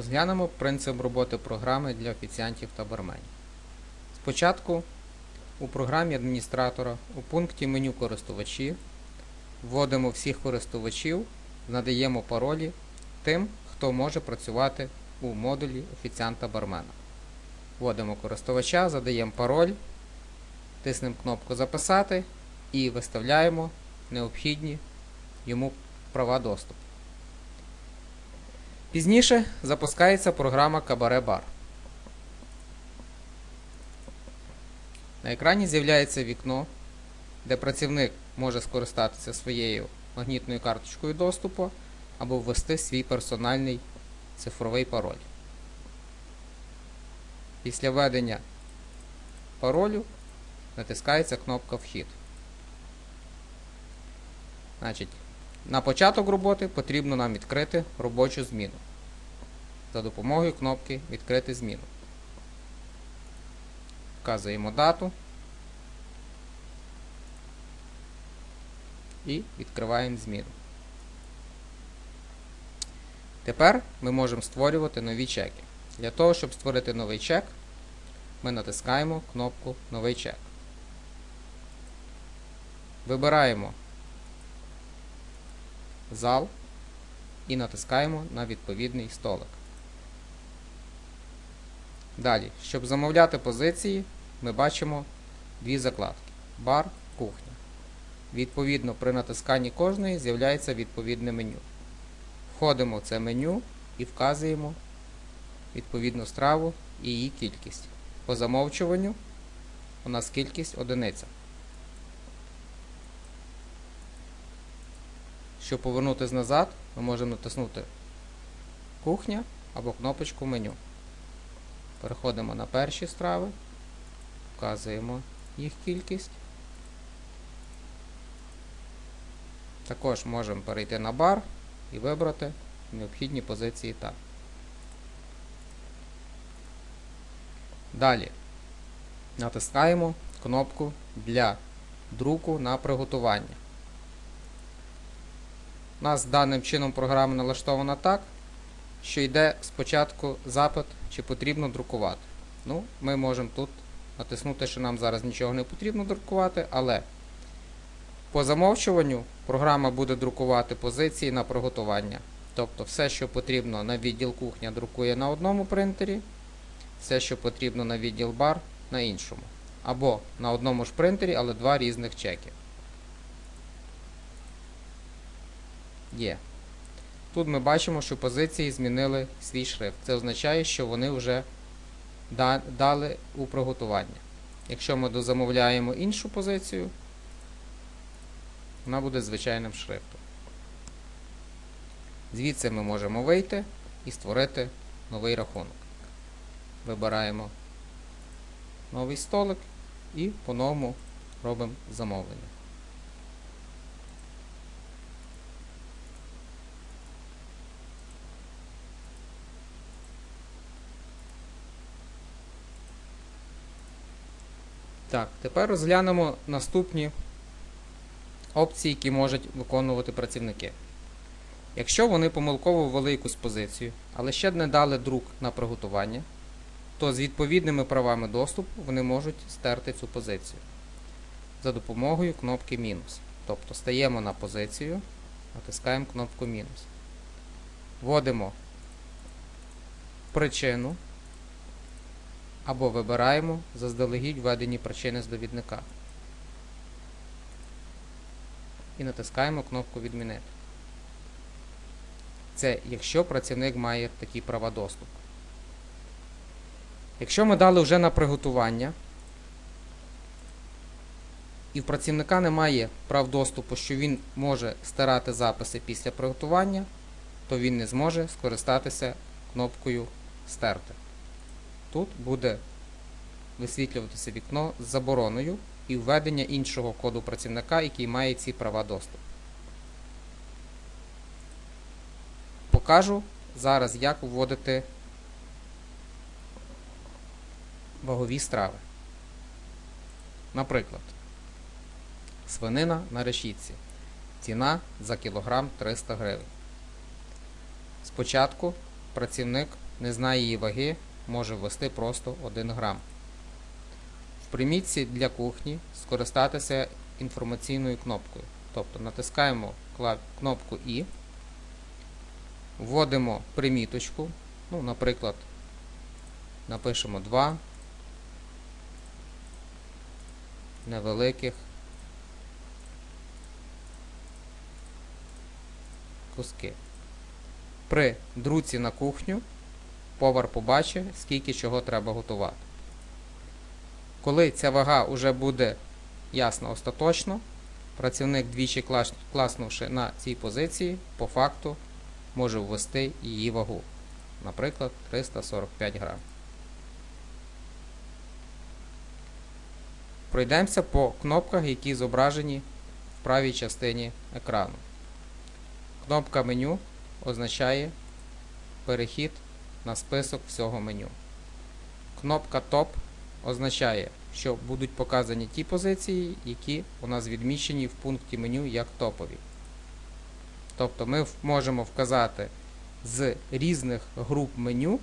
Розглянемо принцип роботи програми для офіціантів та барменів. Спочатку у програмі адміністратора у пункті меню користувачі вводимо всіх користувачів, надаємо паролі тим, хто може працювати у модулі офіціанта бармена. Вводимо користувача, задаємо пароль, тиснемо кнопку Записати і виставляємо необхідні йому права доступу. Пізніше запускається програма Кабаре Бар. На екрані з'являється вікно, де працівник може скористатися своєю магнітною карточкою доступу або ввести свій персональний цифровий пароль. Після введення паролю натискається кнопка Вхід. Значить, на початок роботи потрібно нам відкрити робочу зміну за допомогою кнопки Відкрити зміну. Вказуємо дату і відкриваємо зміну. Тепер ми можемо створювати нові чеки. Для того, щоб створити новий чек, ми натискаємо кнопку Новий чек. Вибираємо зал і натискаємо на відповідний столик. Далі, щоб замовляти позиції, ми бачимо дві закладки бар, кухня. Відповідно, при натисканні кожної з'являється відповідне меню. Входимо в це меню і вказуємо відповідну страву і її кількість. По замовчуванню у нас кількість одиниця. Щоб повернутися назад, ми можемо натиснути Кухня або кнопочку меню. Переходимо на перші страви, вказуємо їх кількість. Також можемо перейти на бар і вибрати необхідні позиції там. Далі натискаємо кнопку для друку на приготування. У нас даним чином програма налаштована так, що йде спочатку запит, чи потрібно друкувати. Ну, Ми можемо тут натиснути, що нам зараз нічого не потрібно друкувати, але по замовчуванню програма буде друкувати позиції на приготування. Тобто все, що потрібно на відділ кухня, друкує на одному принтері, все, що потрібно на відділ бар, на іншому. Або на одному ж принтері, але два різних чеки. Є. Тут ми бачимо, що позиції змінили свій шрифт. Це означає, що вони вже дали у приготування. Якщо ми дозамовляємо іншу позицію, вона буде звичайним шрифтом. Звідси ми можемо вийти і створити новий рахунок. Вибираємо новий столик і по-новому робимо замовлення. Так, тепер розглянемо наступні опції, які можуть виконувати працівники. Якщо вони помилково ввели якусь позицію, але ще не дали друк на приготування, то з відповідними правами доступу вони можуть стерти цю позицію за допомогою кнопки мінус. Тобто стаємо на позицію, натискаємо кнопку мінус. Вводимо причину або вибираємо заздалегідь введені причини з довідника. І натискаємо кнопку Відмінити. Це якщо працівник має такі права доступу. Якщо ми дали вже на приготування, і в працівника немає прав доступу, що він може стирати записи після приготування, то він не зможе скористатися кнопкою Стерти. Тут буде висвітлюватися вікно з забороною і введення іншого коду працівника, який має ці права доступу. Покажу зараз, як вводити вагові страви. Наприклад, свинина на решітці. Ціна за кілограм 300 гривень. Спочатку працівник не знає її ваги, може ввести просто 1 грам. В примітці для кухні скористатися інформаційною кнопкою. Тобто натискаємо кнопку І, вводимо приміточку, ну, наприклад, напишемо 2 невеликих куски. При друці на кухню повар побачить, скільки чого треба готувати. Коли ця вага вже буде ясна остаточно, працівник двічі класнувши на цій позиції, по факту може ввести її вагу. Наприклад, 345 грам. Пройдемося по кнопках, які зображені в правій частині екрану. Кнопка меню означає перехід на список всього меню. Кнопка Топ означає, що будуть показані ті позиції, які у нас відмічені в пункті меню як топові. Тобто ми можемо вказати з різних груп меню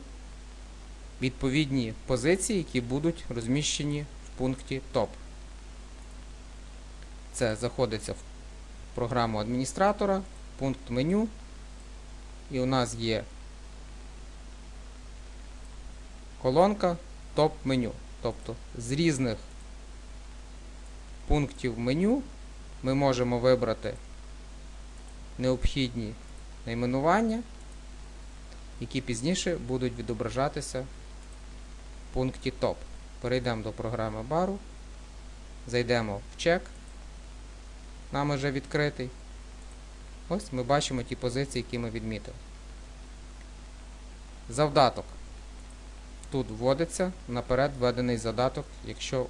відповідні позиції, які будуть розміщені в пункті топ. Це заходиться в програму адміністратора, пункт меню, і у нас є колонка топ меню. Тобто з різних пунктів меню ми можемо вибрати необхідні найменування, які пізніше будуть відображатися в пункті топ. Перейдемо до програми бару, зайдемо в чек, нам вже відкритий. Ось ми бачимо ті позиції, які ми відмітили. Завдаток. Тут вводиться наперед введений задаток, якщо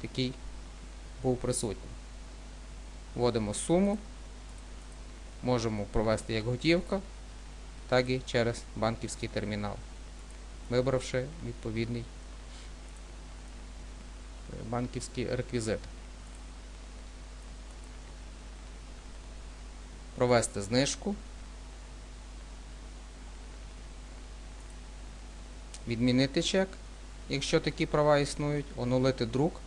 такий був присутній. Вводимо суму, можемо провести як готівка, так і через банківський термінал, вибравши відповідний е, банківський реквізит. Провести знижку. Відмінити чек, якщо такі права існують, онулити друк.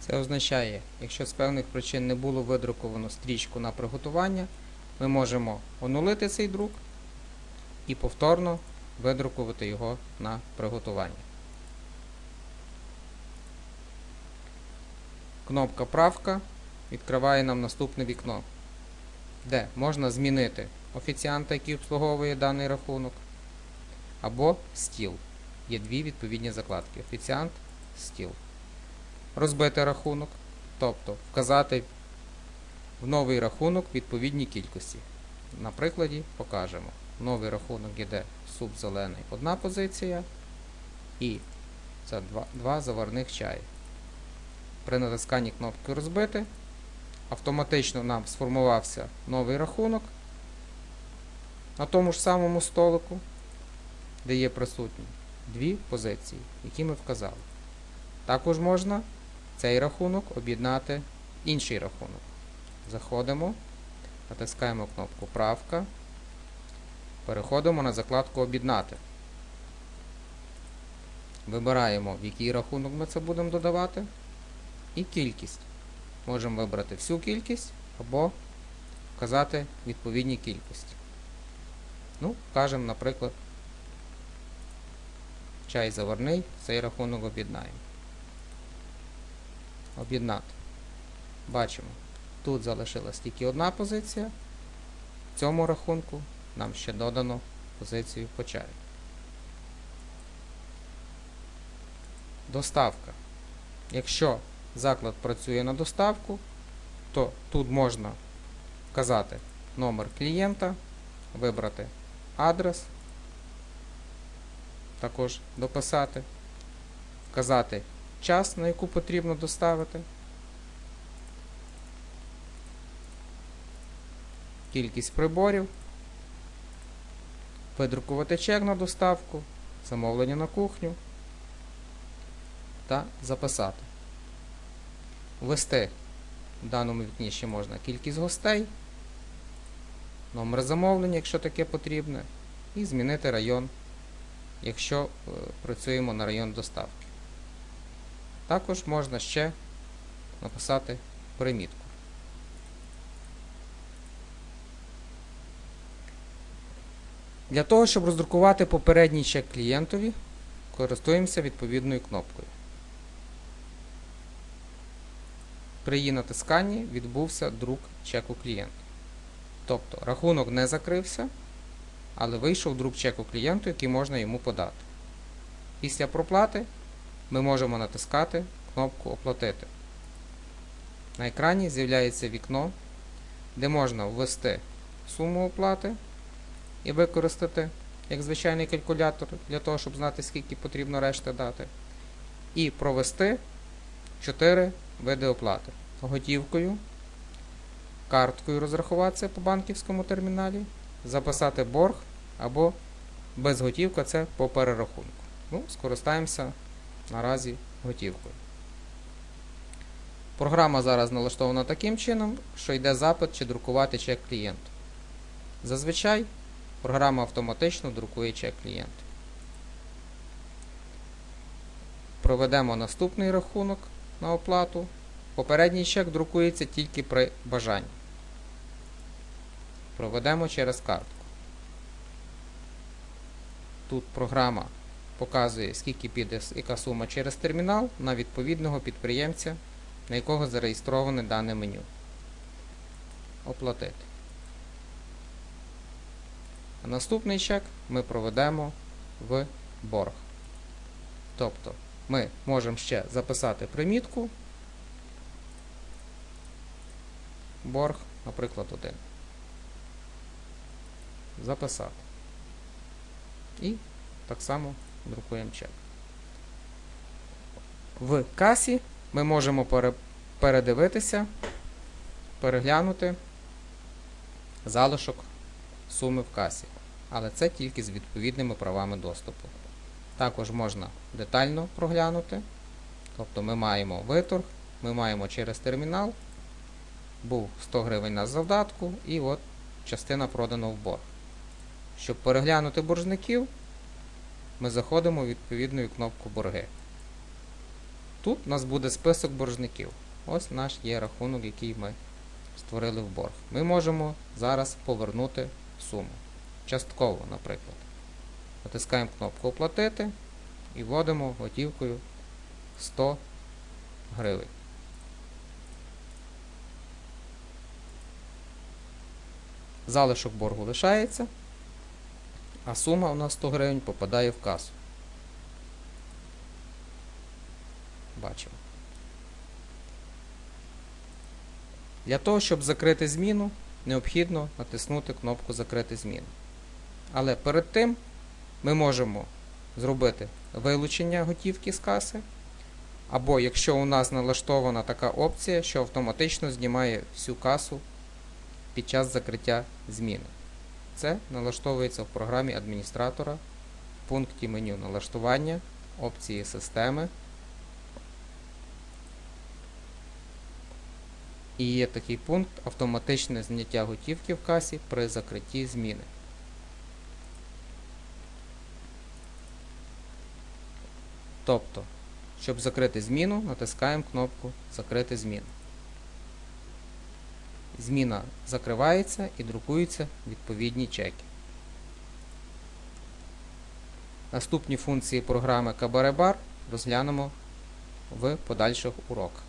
Це означає, якщо з певних причин не було видруковано стрічку на приготування, ми можемо онулити цей друк і повторно видрукувати його на приготування. Кнопка Правка відкриває нам наступне вікно, де можна змінити офіціанта, який обслуговує даний рахунок, або стіл. Є дві відповідні закладки: офіціант, стіл. Розбити рахунок, тобто вказати в новий рахунок відповідні кількості. На прикладі покажемо. Новий рахунок іде суп зелений одна позиція і це два, два заварних чаї. При натисканні кнопки розбити автоматично нам сформувався новий рахунок на тому ж самому столику, де є присутні дві позиції, які ми вказали. Також можна цей рахунок об'єднати інший рахунок. Заходимо, натискаємо кнопку Правка, переходимо на закладку Об'єднати. Вибираємо, в який рахунок ми це будемо додавати, і кількість. Можемо вибрати всю кількість або вказати відповідні кількості. Ну, кажемо, наприклад, чай заварний, цей рахунок об'єднаємо. Об'єднати. Бачимо, тут залишилась тільки одна позиція. В цьому рахунку нам ще додано позицію по чаю. Доставка. Якщо заклад працює на доставку, то тут можна вказати номер клієнта, вибрати адрес, також дописати, вказати час, на яку потрібно доставити, кількість приборів, видрукувати чек на доставку, замовлення на кухню та записати. Ввести. В даному вікні ще можна кількість гостей, номер замовлення, якщо таке потрібне, і змінити район якщо е, працюємо на район доставки. Також можна ще написати примітку. Для того, щоб роздрукувати попередній чек клієнтові, користуємося відповідною кнопкою. При її натисканні відбувся друк чеку клієнта. Тобто рахунок не закрився, але вийшов друк чеку клієнту, який можна йому подати. Після проплати ми можемо натискати кнопку Оплатити. На екрані з'являється вікно, де можна ввести суму оплати і використати як звичайний калькулятор для того, щоб знати, скільки потрібно решти дати. І провести 4 види оплати. Готівкою, карткою розрахуватися по банківському терміналі, записати борг або безготівка це по перерахунку. Ну, Скористаємося наразі готівкою. Програма зараз налаштована таким чином, що йде запит чи друкувати чек клієнту. Зазвичай програма автоматично друкує чек клієнту. Проведемо наступний рахунок на оплату. Попередній чек друкується тільки при бажанні. Проведемо через картку. Тут програма показує, скільки піде яка сума через термінал на відповідного підприємця, на якого зареєстроване дане меню. Оплатити. А наступний чек ми проведемо в борг. Тобто ми можемо ще записати примітку. Борг, наприклад, 1. Записати. І так само друкуємо чек. В касі ми можемо передивитися, переглянути залишок суми в касі. Але це тільки з відповідними правами доступу. Також можна детально проглянути. Тобто ми маємо виторг, ми маємо через термінал, був 100 гривень на завдатку, і от частина продана в борг. Щоб переглянути боржників, ми заходимо в відповідну кнопку борги. Тут у нас буде список боржників. Ось наш є рахунок, який ми створили в борг. Ми можемо зараз повернути суму. Частково, наприклад. Натискаємо кнопку Оплатити і вводимо готівкою 100 гривень. Залишок боргу лишається, а сума у нас 100 гривень попадає в касу. Бачимо. Для того, щоб закрити зміну, необхідно натиснути кнопку Закрити зміну. Але перед тим ми можемо зробити вилучення готівки з каси. Або якщо у нас налаштована така опція, що автоматично знімає всю касу під час закриття зміни. Це налаштовується в програмі адміністратора в пункті меню налаштування, опції системи. І є такий пункт автоматичне зняття готівки в касі при закритті зміни. Тобто, щоб закрити зміну, натискаємо кнопку Закрити зміну. Зміна закривається і друкуються відповідні чеки. Наступні функції програми Кабаребар розглянемо в подальших уроках.